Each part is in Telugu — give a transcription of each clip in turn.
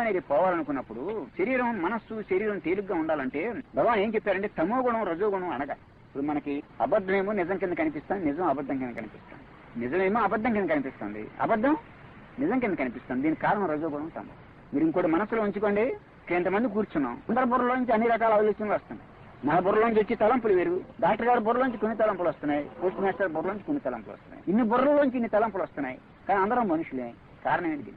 అనేది పోవాలనుకున్నప్పుడు శరీరం మనస్సు శరీరం తేలిగ్గా ఉండాలంటే భగవాన్ ఏం చెప్పారంటే తమో గుణం రజో గుణం అనగా. ఇప్పుడు మనకి అబద్ధమేమో నిజం కింద కనిపిస్తుంది నిజం అబద్ధం కింద కనిపిస్తుంది నిజమేమో అబద్ధం కింద కనిపిస్తుంది. అబద్ధం నిజం కింద కనిపిస్తుంది. దీనికి కారణం రజో గుణం తమో మీరు ఇంకోటి మనసులో ఉంచుకోండి. ఎంతమంది కూర్చున్నాం. అందరి బుర్రలోంచి అన్ని రకాల ఆలోచనలు వస్తున్నాయి. నా బుర్రలోంచి వచ్చి తలంపులు వేరు. డాక్టర్ గారి బుర్రలోంచి కొన్ని తలంపులు వస్తున్నాయి. పోస్ట్ మాస్టర్ బుర్రలోంచి కొన్ని తలంపులు వస్తున్నాయి. ఇన్ని బుర్రలోంచి ఇన్ని తలంపులు వస్తున్నాయి. కానీ అందరం మనుషులే. కారణం ఏంటి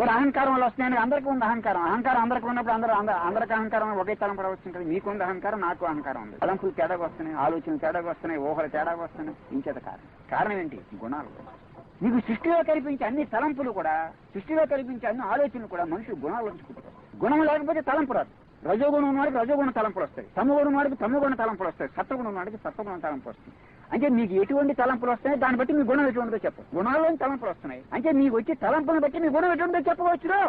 దీనికి? ఇప్పుడు అహంకారం వల్ల వస్తున్నాయని అందరికీ ఉంది అహంకారం. అహంకారం అందరికీ ఉన్నప్పుడు అందరూ అందరికి అహంకారం ఒకే తలంపు మీకు ఉంది అహంకారం నాకు అహంకారం ఉంది. తలంపులు తేడాకు వస్తున్నాయి ఆలోచనలు తేడాకు వస్తున్నాయి ఊహలు తేడాకు వస్తున్నాయి. ఇంచేత కారణం కారణం ఏంటి? గుణాలు. మీకు సృష్టిలో కల్పించే అన్ని తలంపులు కూడా సృష్టిలో కల్పించే అన్ని ఆలోచనలు కూడా మనుషులు గుణాలు ఉంచుకుంటారు. గుణం లేకపోతే తలంపు రాదు. రజోగుణం వాడికి రజోగుణ తలంపులు వస్తాయి. తమగుణం వాడికి తమగుణ తలంపులు వస్తాయి. సత్వగుణం వాడికి సత్వగుణ తలంపు వస్తాయి. అంటే మీకు ఎటువంటి తలంపులు వస్తాయి దాన్ని బట్టి మీ గుణం ఎటువంటిదో చెప్పు. గుణాల్లోని తలంపులు వస్తున్నాయి? అంటే మీకు వచ్చే తలంపులను బట్టి మీ గుణం ఎటువంటిదో చెప్పవచ్చు.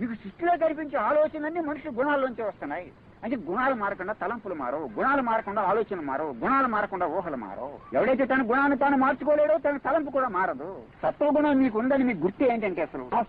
మీకు సృష్టిలో కనిపించే ఆలోచనలన్నీ మనుషులు గుణాల్లోంచి వస్తున్నాయి. అంటే గుణాలు మారకుండా తలంపులు మారవు గుణాలు మారకుండా ఆలోచనలు మారవు గుణాలు మారకుండా ఊహలు మారవు. ఎవడైతే తన గుణాన్ని తాను మార్చుకోలేడో తన తలంపు కూడా మారదు. సత్వగుణం మీకు ఉందని మీకు గుర్తు ఏంటంటే అసలు? ఆ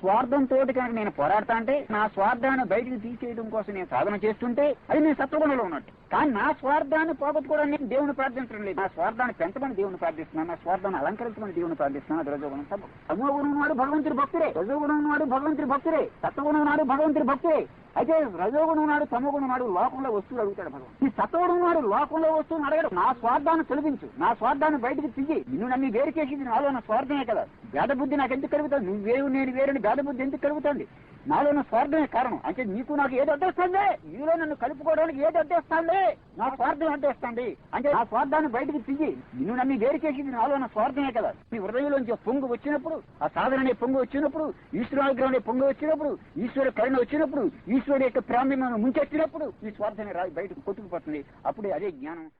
తోటి కనుక నేను పోరాడతా అంటే నా స్వార్థాన్ని బయటికి తీసేయడం కోసం నేను సాధన చేస్తుంటే అది నేను సత్వగుణంలో ఉన్నట్టు. కానీ నా స్వార్థాన్ని పోగొట్టుకోవడానికి నేను దేవుని ప్రార్థించడం లేదు. నా స్వార్థాన్ని పెంచమని దేవుని ప్రార్థిస్తున్నాను నా స్వార్థాన్ని అలంకరించమని దేవుని ప్రార్థిస్తున్నాను. అది రజోగుణం తమో గుణం వాడు భగవంతుడి భక్తుడే. రజోగుణం వాడు భగవంతుడి భక్తుడే. సత్వగుణం నాడు భగవంతుడి భక్తుడే. అయితే రజోగుణం నాడు తమగుణం నాడు లోకంలో వస్తువులు అడుగుతాడు భగవాన్. ఈ సత్వగుణం నాడు లోకంలో వస్తువులు అడగడు. నా స్వార్థాన్ని తొలగించు. నా స్వార్థాన్ని బయటకు తీయి నిన్ను నన్ను వేరు చేసింది నాలో నా స్వార్థమే కదా. భేద బుద్ధి నాకు ఎందుకు కలుగుతుంది? నువ్వు వేరు నేను వేరని భేద బుద్ధి ఎందుకు కలుగుతుంది? నాలో నా స్వార్థమే కారణం. అంటే నీకు నాకు ఏది అడ్డేస్తుంది నీలో నన్ను కలుపుకోవడానికి ఏది అడ్డేస్తుంది నా స్వార్థం అడ్డేస్తుంది అంటే నా స్వార్థాన్ని బయటికి తీయి. నిన్ను నన్ను వేరు చేసింది నాలో నా స్వార్థమే కదా. నీ హృదయంలోంచి పొంగు వచ్చినప్పుడు ఆ సాధన అనే పొంగు వచ్చినప్పుడు ఈశ్వరానుగ్రహం అనే పొంగు వచ్చినప్పుడు ఈశ్వర కరుణ వచ్చినప్పుడు ఈశ్వరుడు యొక్క మనం ముంచెత్తినప్పుడు ఈ స్వార్థాన్ని రా బయటకు కొట్టుకుపోతుంది. అప్పుడే అదే జ్ఞానం.